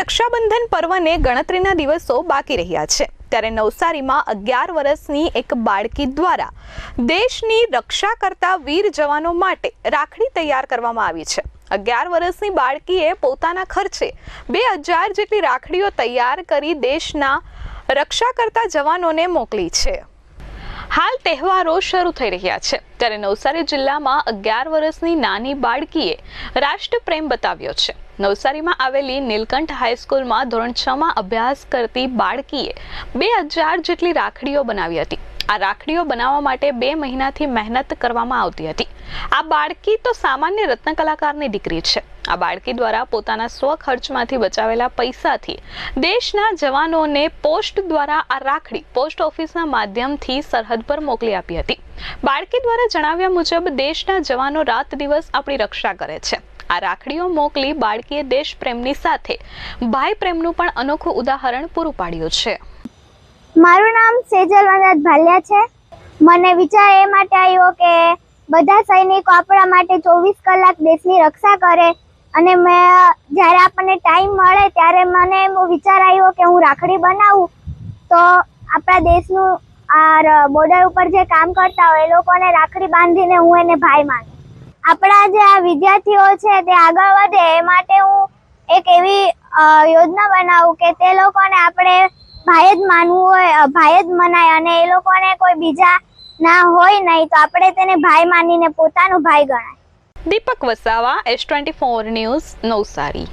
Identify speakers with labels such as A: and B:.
A: રક્ષાબંધન પર્વને ગણતરીના દિવસો બાકી રહ્યા છે. ત્યારે નવસારીમાં અગિયાર વર્ષની એક બાળકી દ્વારા દેશની રક્ષા કરતા વીર જવાનો માટે રાખડી તૈયાર કરવામાં આવી છે. અગિયાર વર્ષની બાળકીએ પોતાના ખર્ચે બે હજાર જેટલી રાખડીઓ તૈયાર કરી દેશના રક્ષા કરતા જવાનોને મોકલી છે. હાલ તહેવારો શરૂ થઈ રહ્યા છે. ત્યારે નવસારી જિલ્લામાં અગિયાર વર્ષની નાની બાળકીએ રાષ્ટ્રપ્રેમ બતાવ્યો છે. નવસારીમાં આવેલી નીલકંઠ હાઈસ્કૂલમાં ધોરણ છ માં અભ્યાસ કરતી બાળકીએ બે હજાર જેટલી રાખડીઓ બનાવી હતી. આ રાખડીઓ બનાવવા માટે બે મહિનાથી મહેનત કરવામાં આવતી હતી. આ બાળકી તો સામાન્ય રત્ન કલાકારની દીકરી છે. આ બાળકી દ્વારા પોતાના સ્વખર્ચમાંથી બચાવેલા પૈસાથી દેશના જવાનોને પોસ્ટ દ્વારા આ રાખડી પોસ્ટ ઓફિસના માધ્યમથી સરહદ પર મોકલી આપી હતી. બાળકી દ્વારા જણાવ્યા મુજબ દેશના જવાનો રાત દિવસ આપણી રક્ષા કરે છે. આ રાખડીઓ મોકલી બાળકીએ દેશ પ્રેમની સાથે ભાઈ પ્રેમનું પણ અનોખું ઉદાહરણ પૂરું પાડ્યું છે.
B: મારું નામ સેજલ વનરાજ ભાલિયા છે. મને વિચાર એ માટે આવ્યો કે બધા સૈનિકો આપણા માટે ચોવીસ કલાક દેશની રક્ષા કરે અને મેં, જ્યારે આપણને ટાઈમ મળે ત્યારે મને એવો વિચાર આવ્યો કે હું રાખડી બનાવું. તો આપણા દેશનું આ બોર્ડર ઉપર જે કામ કરતા હોય એ લોકોને રાખડી બાંધીને હું એને ભાઈ માનું. આપણા જે આ વિદ્યાર્થીઓ છે તે આગળ વધે એ માટે હું એક એવી યોજના બનાવું કે તે લોકોને આપણે ભાઈ જ માનવું હોય ભાઈ જ મનાય અને એ લોકોને કોઈ બીજા ના હોય નહીં, તો આપણે તેને ભાઈ માનીને પોતાનું ભાઈ ગણાય.
A: Deepak Vasava S twenty four news Navsari.